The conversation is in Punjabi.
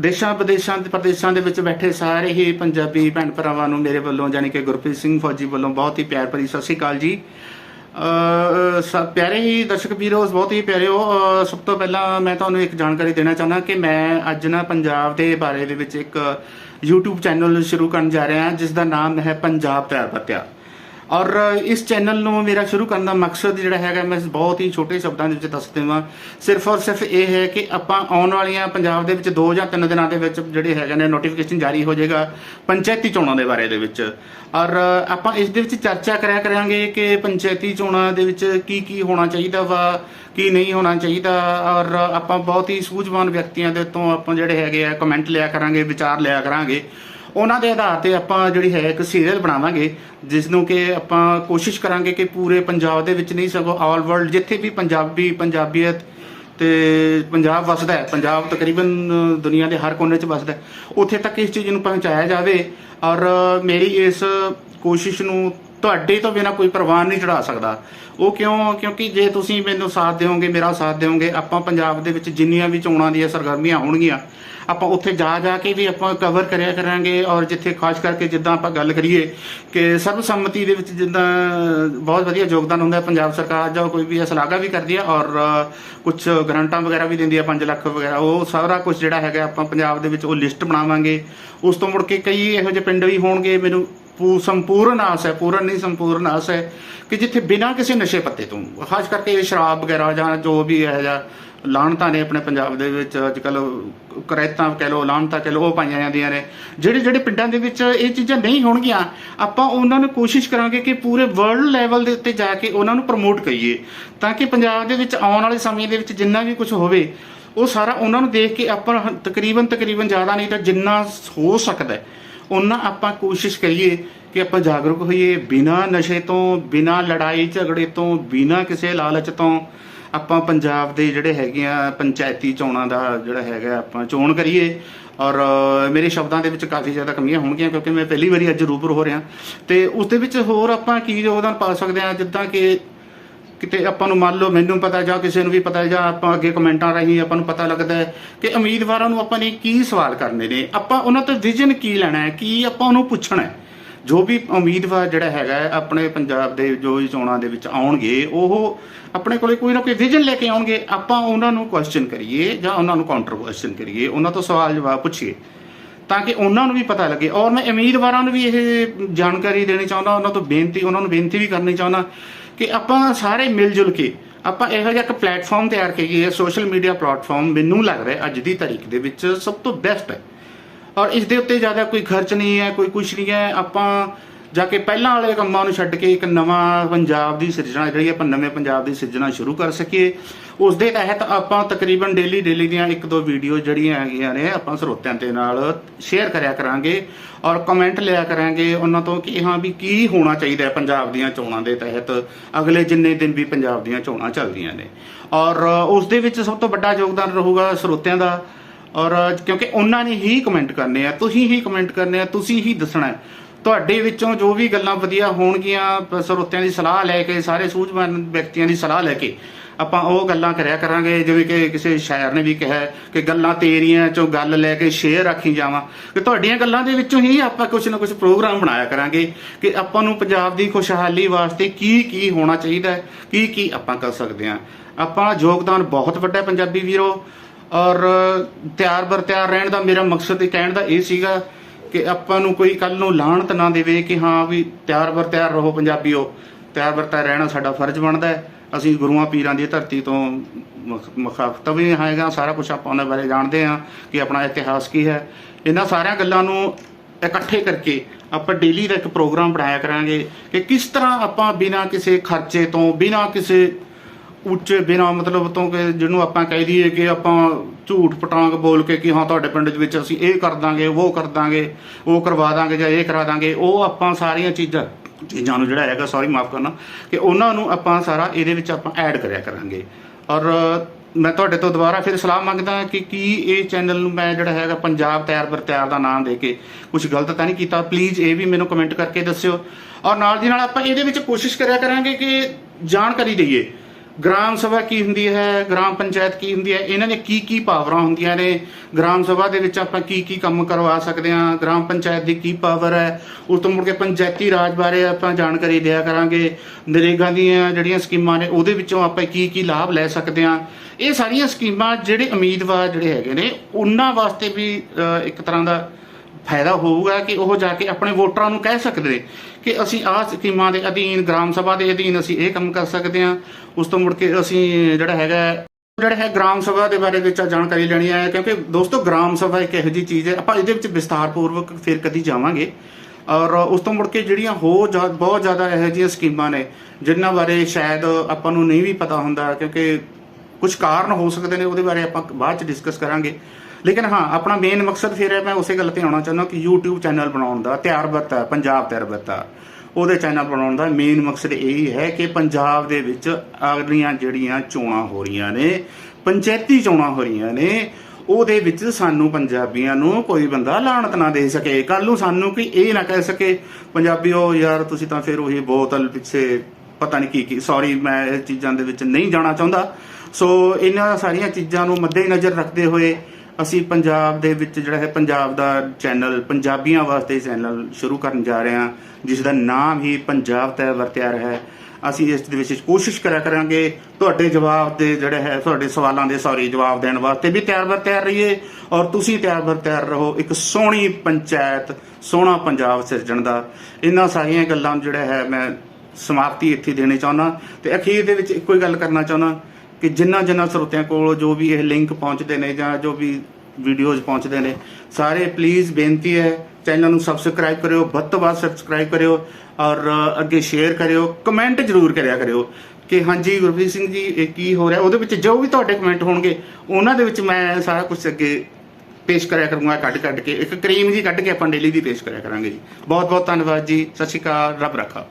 ਦੇਸ਼ਾਂ ਵਿਦੇਸ਼ਾਂ ਦੇ ਪ੍ਰਦੇਸ਼ਾਂ ਦੇ ਵਿੱਚ ਬੈਠੇ ਸਾਰੇ ਹੀ ਪੰਜਾਬੀ ਭੈਣ ਭਰਾਵਾਂ ਨੂੰ ਮੇਰੇ ਵੱਲੋਂ ਯਾਨੀ ਕਿ ਗੁਰਪ੍ਰੀਤ ਸਿੰਘ ਫੌਜੀ ਵੱਲੋਂ ਬਹੁਤ ਹੀ ਪਿਆਰ ਭਰੀ ਸਤਿ ਸ਼੍ਰੀ ਅਕਾਲ ਜੀ। ਅ, ਸ- ਪਿਆਰੇ ਹੀ ਦਰਸ਼ਕ ਵੀਰੋ ਬਹੁਤ ਹੀ ਪਿਆਰੇ ਹੋ। ਸਭ ਤੋਂ ਪਹਿਲਾਂ ਮੈਂ ਤੁਹਾਨੂੰ ਇੱਕ ਜਾਣਕਾਰੀ ਦੇਣਾ ਚਾਹੁੰਦਾ ਕਿ ਮੈਂ ਅੱਜ ਨਾ ਪੰਜਾਬ ਦੇ ਬਾਰੇ ਦੇ ਵਿੱਚ ਇੱਕ YouTube ਚੈਨਲ ਸ਼ੁਰੂ ਕਰਨ ਜਾ ਰਿਹਾ ਜਿਸ ਦਾ ਨਾਮ ਹੈ ਪੰਜਾਬ ਪਿਆਰ ਪੱਤਿਆ। ਔਰ ਇਸ ਚੈਨਲ ਨੂੰ ਮੇਰਾ ਸ਼ੁਰੂ ਕਰਨ ਦਾ ਮਕਸਦ ਜਿਹੜਾ ਹੈਗਾ, ਮੈਂ ਬਹੁਤ ਹੀ ਛੋਟੇ ਸ਼ਬਦਾਂ ਦੇ ਵਿੱਚ ਦੱਸ ਦੇਵਾਂ। ਸਿਰਫ ਔਰ ਸਿਰਫ ਇਹ ਹੈ ਕਿ ਆਪਾਂ ਆਉਣ ਵਾਲੀਆਂ ਪੰਜਾਬ ਦੇ ਵਿੱਚ 2 ਜਾਂ 3 ਦਿਨਾਂ ਦੇ ਵਿੱਚ ਜਿਹੜੇ ਹੈਗੇ ਨੇ ਨੋਟੀਫਿਕੇਸ਼ਨ ਜਾਰੀ ਹੋ ਜਾਏਗਾ ਪੰਚਾਇਤੀ ਚੋਣਾਂ ਦੇ ਬਾਰੇ ਦੇ ਵਿੱਚ। ਔਰ ਆਪਾਂ ਇਸ ਦੇ ਵਿੱਚ ਚਰਚਾ ਕਰਿਆ ਕਰਾਂਗੇ ਕਿ ਪੰਚਾਇਤੀ ਚੋਣਾਂ ਦੇ ਵਿੱਚ ਕੀ ਕੀ ਹੋਣਾ ਚਾਹੀਦਾ ਵਾ, ਕੀ ਨਹੀਂ ਹੋਣਾ ਚਾਹੀਦਾ। ਔਰ ਆਪਾਂ ਬਹੁਤ ਹੀ ਸੂਝਵਾਨ ਵਿਅਕਤੀਆਂ ਦੇ ਤੋਂ ਆਪਾਂ ਜਿਹੜੇ ਹੈਗੇ ਆ ਕਮੈਂਟ ਲਿਆ ਕਰਾਂਗੇ, ਵਿਚਾਰ ਲਿਆ ਕਰਾਂਗੇ। ਉਹਨਾਂ ਦੇ ਆਧਾਰ ਤੇ ਆਪਾਂ ਜਿਹੜੀ ਹੈ ਇੱਕ ਸੀਰੀਅਲ ਬਣਾਵਾਂਗੇ ਜਿਸ ਨੂੰ ਕਿ ਆਪਾਂ ਕੋਸ਼ਿਸ਼ ਕਰਾਂਗੇ ਕਿ ਪੂਰੇ ਪੰਜਾਬ ਦੇ ਵਿੱਚ ਨਹੀਂ, ਸਗੋਂ ਆਲ ਵਰਲਡ ਜਿੱਥੇ ਵੀ ਪੰਜਾਬੀ, ਪੰਜਾਬੀਅਤ ਤੇ ਪੰਜਾਬ ਵਸਦਾ ਹੈ, ਪੰਜਾਬ ਤਕਰੀਬਨ ਦੁਨੀਆ ਦੇ ਹਰ ਕੋਨੇ 'ਚ ਵਸਦਾ ਹੈ, ਉੱਥੇ ਤੱਕ ਇਸ ਚੀਜ਼ ਨੂੰ ਪਹੁੰਚਾਇਆ ਜਾਵੇ ਔਰ ਮੇਰੀ ਇਸ ਕੋਸ਼ਿਸ਼ ਨੂੰ ਤੁਹਾਡੇ ਤੋਂ ਬਿਨਾ ਕੋਈ ਪ੍ਰਵਾਨ ਨਹੀਂ ਚੜਾ ਸਕਦਾ। ਉਹ ਕਿਉਂ? ਕਿਉਂਕਿ ਜੇ ਤੁਸੀਂ ਮੈਨੂੰ ਸਾਥ ਦਿਓਗੇ, ਮੇਰਾ ਸਾਥ ਦਿਓਗੇ, ਆਪਾਂ ਪੰਜਾਬ ਦੇ ਵਿੱਚ ਜਿੰਨੀਆਂ ਵੀ ਚੋਣਾਂ ਦੀਆਂ ਸਰਗਰਮੀਆਂ ਹੋਣਗੀਆਂ ਆਪਾਂ ਉੱਥੇ ਜਾ ਜਾ ਕੇ ਵੀ ਆਪਾਂ ਕਵਰ ਕਰਿਆ ਕਰਾਂਗੇ ਔਰ ਜਿੱਥੇ ਖਾਸ ਕਰਕੇ ਜਿੱਦਾਂ ਆਪਾਂ ਗੱਲ ਕਰੀਏ ਕਿ ਸਰਬਸੰਮਤੀ ਦੇ ਵਿੱਚ ਜਿੱਦਾਂ ਬਹੁਤ ਵਧੀਆ ਯੋਗਦਾਨ ਹੁੰਦਾ ਪੰਜਾਬ ਸਰਕਾਰ ਜਾਂ ਕੋਈ ਵੀ ਸਲਾਗਾ ਵੀ ਕਰਦੀ ਹੈ ਔਰ ਕੁਝ ਗਰੰਟਾਂ ਵਗੈਰਾ ਵੀ ਦਿੰਦੀ ਹੈ 5 ਲੱਖ ਵਗੈਰਾ, ਉਹ ਸਾਰਾ ਕੁਝ ਜਿਹੜਾ ਹੈਗਾ ਆਪਾਂ ਪੰਜਾਬ ਦੇ ਵਿੱਚ ਉਹ ਲਿਸਟ ਬਣਾਵਾਂਗੇ। ਉਸ ਤੋਂ ਮੁੜ ਕੇ ਕਈ ਇਹੋ ਜਿਹੇ ਪਿੰਡ ਵੀ ਹੋਣਗੇ, ਮੈਨੂੰ ਪੂ ਸੰਪੂਰਨ ਆਸ ਹੈ, ਪੂਰਨ ਨਹੀਂ, ਸੰਪੂਰਨ ਆਸ ਹੈ ਕਿ ਜਿੱਥੇ ਬਿਨਾਂ ਕਿਸੇ ਨਸ਼ੇ ਪੱਤੇ ਤੋਂ, ਖਾਸ ਕਰਕੇ ਸ਼ਰਾਬ ਵਗੈਰਾ ਜਾਂ ਜੋ ਵੀ ਹੈ ਜਾਂ ਲਾਹਣਤਾਂ ਨੇ ਆਪਣੇ ਪੰਜਾਬ ਦੇ ਵਿੱਚ ਅੱਜ ਕੱਲ ਕਰੈਤਾਂ ਕਹਿ ਲਓ ਲਾਹਣਤਾਂ ਕਹਿ ਲਓ ਉਹ ਪਾਈਆਂ ਜਾਂਦੀਆਂ ਨੇ। ਜਿਹੜੇ ਜਿਹੜੇ ਪਿੰਡਾਂ ਦੇ ਵਿੱਚ ਇਹ ਚੀਜ਼ਾਂ ਨਹੀਂ ਹੋਣਗੀਆਂ ਆਪਾਂ ਉਹਨਾਂ ਨੂੰ ਕੋਸ਼ਿਸ਼ ਕਰਾਂਗੇ ਕਿ ਪੂਰੇ ਵਰਲਡ ਲੈਵਲ ਦੇ ਉੱਤੇ ਜਾ ਕੇ ਉਹਨਾਂ ਨੂੰ ਪ੍ਰਮੋਟ ਕਰੀਏ ਤਾਂ ਕਿ ਪੰਜਾਬ ਦੇ ਵਿੱਚ ਆਉਣ ਵਾਲੇ ਸਮੇਂ ਦੇ ਵਿੱਚ ਜਿੰਨਾ ਵੀ ਕੁਝ ਹੋਵੇ ਉਹ ਸਾਰਾ ਉਹਨਾਂ ਨੂੰ ਦੇਖ ਕੇ ਆਪਾਂ ਤਕਰੀਬਨ ਤਕਰੀਬਨ ਜ਼ਿਆਦਾ ਨਹੀਂ ਤਾਂ ਜਿੰਨਾ ਹੋ ਸਕਦਾ ਹੈ, ਉਹਨਾਂ ਆਪਾਂ ਕੋਸ਼ਿਸ਼ ਕਰੀਏ ਕਿ ਆਪਾਂ ਜਾਗਰੂਕ ਹੋਈਏ ਬਿਨਾਂ ਨਸ਼ੇ ਤੋਂ ਬਿਨਾਂ ਲੜਾਈ ਝਗੜੇ ਤੋਂ ਬਿਨਾਂ ਕਿਸੇ ਲਾਲਚ ਤੋਂ। ਆਪਾਂ ਪੰਜਾਬ ਦੇ ਜਿਹੜੇ ਹੈਗੇ ਆ ਪੰਚਾਇਤੀ ਚੋਣਾਂ ਦਾ ਜਿਹੜਾ ਹੈਗਾ ਆਪਾਂ ਚੋਣ ਕਰੀਏ। ਔਰ ਮੇਰੇ ਸ਼ਬਦਾਂ ਦੇ ਵਿੱਚ ਕਾਫੀ ਜ਼ਿਆਦਾ ਕਮੀਆਂ ਹੋਣਗੀਆਂ ਕਿਉਂਕਿ ਮੈਂ ਪਹਿਲੀ ਵਾਰੀ ਅੱਜ ਰੂਬਰੂ ਹੋ ਰਿਹਾ। ਤੇ ਉਸ ਦੇ ਵਿੱਚ ਹੋਰ ਆਪਾਂ ਕੀ ਯੋਗਦਾਨ ਪਾ ਸਕਦੇ ਹਾਂ, ਜਿੱਦਾਂ ਕਿ ਕਿਤੇ ਆਪਾਂ ਨੂੰ ਮੰਨ ਲਓ, ਮੈਨੂੰ ਪਤਾ ਜਾਂ ਕਿਸੇ ਨੂੰ ਵੀ ਪਤਾ ਜਾਂ ਆਪਾਂ ਅੱਗੇ ਕਮੈਂਟਾਂ ਰਾਹੀਂ ਆਪਾਂ ਨੂੰ ਪਤਾ ਲੱਗਦਾ ਹੈ ਕਿ ਉਮੀਦਵਾਰਾਂ ਨੂੰ ਆਪਾਂ ਨੇ ਕੀ ਸਵਾਲ ਕਰਨੇ ਨੇ। ਆਪਾਂ ਉਹਨਾਂ ਤੋਂ ਵਿਜ਼ਨ ਕੀ ਲੈਣਾ ਹੈ, ਕੀ ਆਪਾਂ ਉਹਨੂੰ ਪੁੱਛਣਾ ਹੈ। ਜੋ ਵੀ ਉਮੀਦਵਾਰ ਜਿਹੜਾ ਹੈਗਾ ਆਪਣੇ ਪੰਜਾਬ ਦੇ ਜੋ ਚੋਣਾਂ ਦੇ ਵਿੱਚ ਆਉਣਗੇ, ਉਹ ਆਪਣੇ ਕੋਲੇ ਕੋਈ ਨਾ ਕੋਈ ਵਿਜ਼ਨ ਲੈ ਕੇ ਆਉਣਗੇ। ਆਪਾਂ ਉਹਨਾਂ ਨੂੰ ਕੁਐਸਚਨ ਕਰੀਏ ਜਾਂ ਉਹਨਾਂ ਨੂੰ ਕਾਊਂਟਰ ਕੁਐਸਚਨ ਕਰੀਏ, ਉਹਨਾਂ ਤੋਂ ਸਵਾਲ ਜਵਾਬ ਪੁੱਛੀਏ, ਤਾਂ ਕਿ ਉਹਨਾਂ ਨੂੰ ਵੀ ਪਤਾ ਲੱਗੇ। ਔਰ ਮੈਂ ਉਮੀਦਵਾਰਾਂ ਨੂੰ ਵੀ ਇਹ ਜਾਣਕਾਰੀ ਦੇਣੀ ਚਾਹੁੰਦਾ, ਉਹਨਾਂ ਤੋਂ ਬੇਨਤੀ, ਉਹਨਾਂ ਨੂੰ ਬੇਨਤੀ ਵੀ ਕਰਨੀ ਚਾਹੁੰਦਾ ਕਿ ਆਪਾਂ ਸਾਰੇ ਮਿਲ ਜੁਲ ਕੇ, ਆਪਾਂ ਇਹੋ ਜਿਹਾ ਇੱਕ ਪਲੇਟਫਾਰਮ ਤਿਆਰ ਕਰੀਏ ਸੋਸ਼ਲ ਮੀਡੀਆ ਪਲੇਟਫਾਰਮ ਮੈਨੂੰ ਲੱਗ ਰਿਹਾ ਅੱਜ ਦੀ ਤਾਰੀਖ ਦੇ ਵਿੱਚ ਸਭ ਤੋਂ ਬੈਸਟ ਹੈ। ਔਰ ਇਸ ਦੇ ਉੱਤੇ ਜ਼ਿਆਦਾ ਕੋਈ ਖਰਚ ਨਹੀਂ ਹੈ, ਕੋਈ ਕੁਝ ਨਹੀਂ ਹੈ। ਆਪਾਂ ਜਾ ਕੇ ਪਹਿਲਾਂ ਵਾਲੇ ਕੰਮਾਂ ਨੂੰ ਛੱਡ ਕੇ ਇੱਕ ਨਵਾਂ ਪੰਜਾਬ ਦੀ ਸਿਰਜਣਾ, ਜਿਹੜੀ ਆਪਾਂ ਨਵੇਂ ਪੰਜਾਬ ਦੀ ਸਿਰਜਣਾ ਸ਼ੁਰੂ ਕਰ ਸਕੀਏ, ਉਸ ਦੇ ਤਹਿਤ ਆਪਾਂ ਤਕਰੀਬਨ ਡੇਲੀ ਡੇਲੀ ਦੀਆਂ ਇੱਕ ਦੋ ਵੀਡੀਓ ਜਿਹੜੀਆਂ ਹੈਗੀਆਂ ਨੇ, ਆਪਾਂ ਸਰੋਤਿਆਂ ਦੇ ਨਾਲ ਸ਼ੇਅਰ ਕਰਿਆ ਕਰਾਂਗੇ ਔਰ ਕਮੈਂਟ ਲਿਆ ਕਰਾਂਗੇ ਉਹਨਾਂ ਤੋਂ ਕਿ ਹਾਂ ਵੀ ਕੀ ਹੋਣਾ ਚਾਹੀਦਾ ਹੈ ਪੰਜਾਬ ਦੀਆਂ ਚੋਣਾਂ ਦੇ ਤਹਿਤ, ਅਗਲੇ ਜਿੰਨੇ ਦਿਨ ਵੀ ਪੰਜਾਬ ਦੀਆਂ ਚੋਣਾਂ ਚੱਲਦੀਆਂ ਨੇ। ਔਰ ਉਸ ਦੇ ਵਿੱਚ ਸਭ ਤੋਂ ਵੱਡਾ ਯੋਗਦਾਨ ਰਹੂਗਾ ਸਰੋਤਿਆਂ ਦਾ। ਔਰ ਕਿਉਂਕਿ ਉਹਨਾਂ ਨੇ ਹੀ ਕਮੈਂਟ ਕਰਨੇ ਆ, ਤੁਸੀਂ ਹੀ ਕਮੈਂਟ ਕਰਨੇ ਆ, ਤੁਸੀਂ ਹੀ ਦੱਸਣਾ ਹੈ। ਤੁਹਾਡੇ ਵਿੱਚੋਂ ਜੋ ਵੀ ਗੱਲਾਂ ਵਧੀਆ ਹੋਣਗੀਆਂ ਸਰੋਤਿਆਂ ਦੀ ਸਲਾਹ ਲੈ ਕੇ, ਸਾਰੇ ਸੂਝਵਾਨ ਵਿਅਕਤੀਆਂ ਦੀ ਸਲਾਹ ਲੈ ਕੇ, ਆਪਾਂ ਉਹ ਗੱਲਾਂ ਕਰਿਆ ਕਰਾਂਗੇ, ਜਿਵੇਂ ਕਿ ਕਿਸੇ ਸ਼ਾਇਰ ਨੇ ਵੀ ਕਿਹਾ ਕਿ ਗੱਲਾਂ ਤੇਰੀਆਂ ਚੋਂ ਗੱਲ ਲੈ ਕੇ ਸ਼ੇਅਰ ਆਖੀ ਜਾਵਾਂ। ਕਿ ਤੁਹਾਡੀਆਂ ਗੱਲਾਂ ਦੇ ਵਿੱਚੋਂ ਹੀ ਆਪਾਂ ਕੁਝ ਨਾ ਕੁਝ ਪ੍ਰੋਗਰਾਮ ਬਣਾਇਆ ਕਰਾਂਗੇ ਕਿ ਆਪਾਂ ਨੂੰ ਪੰਜਾਬ ਦੀ ਖੁਸ਼ਹਾਲੀ ਵਾਸਤੇ ਕੀ ਕੀ ਹੋਣਾ ਚਾਹੀਦਾ ਹੈ, ਕੀ ਕੀ ਆਪਾਂ ਕਰ ਸਕਦੇ ਹਾਂ। ਆਪਾਂ ਯੋਗਦਾਨ ਬਹੁਤ ਵੱਡਾ ਪੰਜਾਬੀ ਵੀਰੋ। ਔਰ ਤਿਆਰ ਬਰ ਤਿਆਰ ਰਹਿਣ ਦਾ ਮੇਰਾ ਮਕਸਦ ਇਹ ਕਹਿਣ ਦਾ ਇਹ ਸੀਗਾ ਕਿ ਆਪਾਂ ਨੂੰ ਕੋਈ ਕੱਲ ਨੂੰ ਲਾਹਣਤ ਨਾ ਦੇਵੇ ਕਿ ਹਾਂ ਵੀ ਤਿਆਰ ਬਰ ਤਿਆਰ ਰਹੋ ਪੰਜਾਬੀਓ, ਤਿਆਰ ਬਰ ਤਿਆਰ ਰਹਿਣਾ ਸਾਡਾ ਫਰਜ਼ ਬਣਦਾ ਹੈ। ਅਸੀਂ ਗੁਰੂਆਂ ਪੀਰਾਂ ਦੀ ਧਰਤੀ ਤੋਂ ਮੁਖਾਫਤ ਵੀ ਹੈਗਾ, ਸਾਰਾ ਕੁਝ ਆਪਾਂ ਉਹਨਾਂ ਬਾਰੇ ਜਾਣਦੇ ਹਾਂ ਕਿ ਆਪਣਾ ਇਤਿਹਾਸ ਕੀ ਹੈ। ਇਹਨਾਂ ਸਾਰੀਆਂ ਗੱਲਾਂ ਨੂੰ ਇਕੱਠੇ ਕਰਕੇ ਆਪਾਂ ਡੇਲੀ ਦਾ ਇੱਕ ਪ੍ਰੋਗਰਾਮ ਬਣਾਇਆ ਕਰਾਂਗੇ ਕਿ ਕਿਸ ਤਰ੍ਹਾਂ ਆਪਾਂ ਬਿਨਾਂ ਕਿਸੇ ਖਰਚੇ ਤੋਂ, ਬਿਨਾਂ ਕਿਸੇ ਉੱਚੇ ਬਿਨਾ ਮਤਲਬ ਤੋਂ ਕਿ ਜਿਹਨੂੰ ਆਪਾਂ ਕਹਿ ਦਈਏ ਕਿ ਆਪਾਂ ਝੂਠ ਪਟਾਂਗ ਬੋਲ ਕੇ ਕਿ ਹਾਂ, ਤੁਹਾਡੇ ਪਿੰਡ ਦੇ ਵਿੱਚ ਅਸੀਂ ਇਹ ਕਰ ਦਾਂਗੇ, ਉਹ ਕਰ ਦਾਂਗੇ, ਉਹ ਕਰਵਾ ਦਾਂਗੇ ਜਾਂ ਇਹ ਕਰਾ ਦਾਂਗੇ, ਉਹ ਆਪਾਂ ਸਾਰੀਆਂ ਚੀਜ਼ਾਂ ਚੀਜ਼ਾਂ ਨੂੰ ਜਿਹੜਾ ਹੈਗਾ ਸੌਰੀ ਮਾਫ ਕਰਨਾ, ਕਿ ਉਹਨਾਂ ਨੂੰ ਆਪਾਂ ਸਾਰਾ ਇਹਦੇ ਵਿੱਚ ਆਪਾਂ ਐਡ ਕਰਿਆ ਕਰਾਂਗੇ। ਔਰ ਮੈਂ ਤੁਹਾਡੇ ਤੋਂ ਦੁਬਾਰਾ ਫਿਰ ਸਲਾਹ ਮੰਗਦਾ ਕਿ ਕੀ ਇਹ ਚੈਨਲ ਨੂੰ ਮੈਂ ਜਿਹੜਾ ਹੈਗਾ ਪੰਜਾਬ ਤਿਆਰ ਬਰ ਤਿਆਰ ਦਾ ਨਾਮ ਦੇ ਕੇ ਕੁਝ ਗਲਤ ਤਾਂ ਨਹੀਂ ਕੀਤਾ। ਪਲੀਜ਼ ਇਹ ਵੀ ਮੈਨੂੰ ਕਮੈਂਟ ਕਰਕੇ ਦੱਸਿਓ। ਔਰ ਨਾਲ ਦੀ ਨਾਲ ਆਪਾਂ ਇਹਦੇ ਵਿੱਚ ਕੋਸ਼ਿਸ਼ ਕਰਿਆ ਕਰਾਂਗੇ ਕਿ ਜਾਣਕਾਰੀ ਦਈਏ। ਗ੍ਰਾਮ ਸਭਾ ਕੀ ਹੁੰਦੀ ਹੈ? ਗ੍ਰਾਮ ਪੰਚਾਇਤ ਕੀ ਹੁੰਦੀ ਹੈ? ਇਹਨਾਂ ਦੇ ਕੀ ਕੀ ਪਾਵਰਾਂ ਹੁੰਦੀਆਂ ਨੇ? ਗ੍ਰਾਮ ਸਭਾ ਦੇ ਵਿੱਚ ਆਪਾਂ ਕੀ ਕੀ ਕੰਮ ਕਰਵਾ ਸਕਦੇ ਹਾਂ? ਗ੍ਰਾਮ ਪੰਚਾਇਤ ਦੀ ਕੀ ਪਾਵਰ ਹੈ? ਉਸ ਤੋਂ ਮੁੜ ਕੇ ਪੰਚਾਇਤੀ ਰਾਜ ਬਾਰੇ ਆਪਾਂ ਜਾਣਕਾਰੀ ਲਿਆ ਕਰਾਂਗੇ। ਨਰੇਗਾ ਦੀਆਂ ਜਿਹੜੀਆਂ ਸਕੀਮਾਂ ਨੇ, ਉਹਦੇ ਵਿੱਚੋਂ ਆਪਾਂ ਕੀ ਕੀ ਲਾਭ ਲੈ ਸਕਦੇ ਹਾਂ? ਇਹ ਸਾਰੀਆਂ ਸਕੀਮਾਂ ਜਿਹੜੇ ਉਮੀਦਵਾਰ ਜਿਹੜੇ ਹੈਗੇ ਨੇ, ਉਹਨਾਂ ਵਾਸਤੇ ਵੀ ਇੱਕ ਤਰ੍ਹਾਂ ਦਾ ਫਾਇਦਾ ਹੋਊਗਾ ਕਿ ਉਹ ਜਾ ਕੇ ਆਪਣੇ ਵੋਟਰਾਂ ਨੂੰ ਕਹਿ ਸਕਦੇ ਨੇ ਕਿ ਅਸੀਂ ਆਹ ਸਕੀਮਾਂ ਦੇ ਅਧੀਨ, ਗ੍ਰਾਮ ਸਭਾ ਦੇ ਅਧੀਨ ਅਸੀਂ ਇਹ ਕੰਮ ਕਰ ਸਕਦੇ ਹਾਂ। ਉਸ ਤੋਂ ਮੁੜ ਕੇ ਅਸੀਂ ਜਿਹੜਾ ਹੈਗਾ, ਜਿਹੜਾ ਹੈ ਗ੍ਰਾਮ ਸਭਾ ਦੇ ਬਾਰੇ ਵਿੱਚ ਜਾਣਕਾਰੀ ਲੈਣੀ ਹੈ, ਕਿਉਂਕਿ ਦੋਸਤੋ ਗ੍ਰਾਮ ਸਭਾ ਇੱਕ ਇਹੋ ਜਿਹੀ ਚੀਜ਼ ਹੈ, ਆਪਾਂ ਇਹਦੇ ਵਿੱਚ ਵਿਸਤਾਰਪੂਰਵਕ ਫਿਰ ਕਦੀ ਜਾਵਾਂਗੇ। ਔਰ ਉਸ ਤੋਂ ਮੁੜ ਕੇ ਜਿਹੜੀਆਂ ਹੋ ਜਾ- ਬਹੁਤ ਜ਼ਿਆਦਾ ਇਹੋ ਜਿਹੀਆਂ ਸਕੀਮਾਂ ਨੇ, ਜਿਨ੍ਹਾਂ ਬਾਰੇ ਸ਼ਾਇਦ ਆਪਾਂ ਨੂੰ ਨਹੀਂ ਵੀ ਪਤਾ ਹੁੰਦਾ, ਕਿਉਂਕਿ ਕੁਝ ਕਾਰਨ ਹੋ ਸਕਦੇ ਨੇ, ਉਹਦੇ ਬਾਰੇ ਆਪਾਂ ਬਾਅਦ ਚ ਡਿਸਕਸ ਕਰਾਂਗੇ। ਲੇਕਿਨ ਹਾਂ, ਆਪਣਾ ਮੇਨ ਮਕਸਦ ਫਿਰ ਹੈ ਮੈਂ ਉਸੇ ਗੱਲ ਤੇ ਆਉਣਾ ਚਾਹੁੰਦਾ ਕਿ YouTube ਚੈਨਲ ਬਣਾਉਣ ਦਾ ਤਿਆਰ ਬੱਤਾ ਪੰਜਾਬ ਤਿਆਰ ਬੱਤਾ ਉਹਦੇ ਚੈਨਲ ਬਣਾਉਣ ਦਾ ਮੇਨ ਮਕਸਦ ਇਹ ਹੈ ਕਿ ਪੰਜਾਬ ਦੇ ਵਿੱਚ ਅਗਲੀਆਂ ਜਿਹੜੀਆਂ ਚੋਣਾਂ ਹੋ ਰਹੀਆਂ ਨੇ, ਪੰਚਾਇਤੀ ਚੋਣਾਂ ਹੋ ਰਹੀਆਂ ਨੇ, ਉਹਦੇ ਵਿੱਚ ਸਾਨੂੰ ਪੰਜਾਬੀਆਂ ਨੂੰ ਕੋਈ ਬੰਦਾ ਲਾਣਤ ਨਾ ਦੇ ਸਕੇ। ਕੱਲ ਨੂੰ ਸਾਨੂੰ ਕੋਈ ਇਹ ਨਾ ਕਹਿ ਸਕੇ, ਪੰਜਾਬੀਓ ਯਾਰ ਤੁਸੀਂ ਤਾਂ ਫਿਰ ਉਹੀ ਬੋਤਲ ਪਿੱਛੇ ਪਤਾ ਨਹੀਂ ਕੀ ਕੀ ਸੌਰੀ ਮੈਂ ਇਹ ਚੀਜ਼ਾਂ ਦੇ ਵਿੱਚ ਨਹੀਂ ਜਾਣਾ ਚਾਹੁੰਦਾ। ਸੋ ਇਹਨਾਂ ਸਾਰੀਆਂ ਚੀਜ਼ਾਂ ਨੂੰ ਮੱਦੇ ਨਜ਼ਰ ਰੱਖਦੇ ਹੋਏ ਅਸੀਂ ਪੰਜਾਬ ਦੇ ਵਿੱਚ ਜਿਹੜਾ ਹੈ ਪੰਜਾਬ ਦਾ ਚੈਨਲ ਪੰਜਾਬੀਆਂ ਵਾਸਤੇ ਚੈਨਲ ਸ਼ੁਰੂ ਕਰਨ ਜਾ ਰਹੇ ਹਾਂ, ਜਿਸ ਦਾ ਨਾਮ ਹੀ ਪੰਜਾਬ ਤੈ ਵਰਤਿਆ ਹੈ। ਅਸੀਂ ਇਸ ਦੇ ਵਿੱਚ ਕੋਸ਼ਿਸ਼ ਕਰਿਆ ਕਰਾਂਗੇ ਤੁਹਾਡੇ ਜਵਾਬ ਦੇ ਜਿਹੜੇ ਹੈ, ਤੁਹਾਡੇ ਸਵਾਲਾਂ ਦੇ ਸੌਰੀ ਜਵਾਬ ਦੇਣ ਵਾਸਤੇ ਵੀ ਤਿਆਰ ਬਰ ਤਿਆਰ ਰਹੀਏ ਔਰ ਤੁਸੀਂ ਤਿਆਰ ਬਰ ਤਿਆਰ ਰਹੋ ਇੱਕ ਸੋਹਣੀ ਪੰਚਾਇਤ, ਸੋਹਣਾ ਪੰਜਾਬ ਸਿਰਜਣ ਦਾ। ਇਹਨਾਂ ਸਾਰੀਆਂ ਗੱਲਾਂ ਨੂੰ ਜਿਹੜਾ ਹੈ ਮੈਂ ਸਮਾਪਤੀ ਇੱਥੇ ਦੇਣੀ ਚਾਹੁੰਦਾ ਤੇ ਅਖੀਰ ਦੇ ਵਿੱਚ ਇੱਕੋ ਹੀ ਗੱਲ ਕਰਨਾ ਚਾਹੁੰਦਾ। ਕਿ ਜਿੰਨਾ ਜਿੰਨਾ ਸਰੋਤਿਆਂ ਕੋਲ ਜੋ ਵੀ ਇਹ ਲਿੰਕ ਪਹੁੰਚਦੇ ਨੇ ਜਾਂ ਜੋ ਵੀ ਵੀਡੀਓਜ਼ ਪਹੁੰਚਦੇ ਨੇ, ਸਾਰੇ ਪਲੀਜ਼ ਬੇਨਤੀ ਹੈ ਚੈਨਲ ਨੂੰ ਸਬਸਕ੍ਰਾਈਬ ਕਰਿਓ, ਵੱਧ ਤੋਂ ਵੱਧ ਸਬਸਕ੍ਰਾਈਬ ਕਰਿਓ ਔਰ ਅੱਗੇ ਸ਼ੇਅਰ ਕਰਿਓ ਕਮੈਂਟ ਜ਼ਰੂਰ ਕਰਿਆ ਕਰਿਓ ਕਿ ਹਾਂਜੀ ਗੁਰਪ੍ਰੀਤ ਸਿੰਘ ਜੀ, ਇਹ ਕੀ ਹੋ ਰਿਹਾ? ਉਹਦੇ ਵਿੱਚ ਜੋ ਵੀ ਤੁਹਾਡੇ ਕਮੈਂਟ ਹੋਣਗੇ, ਉਹਨਾਂ ਦੇ ਵਿੱਚ ਮੈਂ ਸਾਰਾ ਕੁਝ ਅੱਗੇ ਪੇਸ਼ ਕਰਿਆ ਕਰੂੰਗਾ, ਕੱਢ ਕੱਢ ਕੇ, ਇੱਕ ਕਰੀਮ ਜੀ ਕੱਢ ਕੇ ਆਪਾਂ ਡੇਲੀ ਦੀ ਪੇਸ਼ ਕਰਿਆ ਕਰਾਂਗੇ ਜੀ। ਬਹੁਤ ਬਹੁਤ ਧੰਨਵਾਦ ਜੀ, ਸਤਿ ਸ਼੍ਰੀ ਅਕਾਲ, ਰੱਬ ਰੱਖਾ।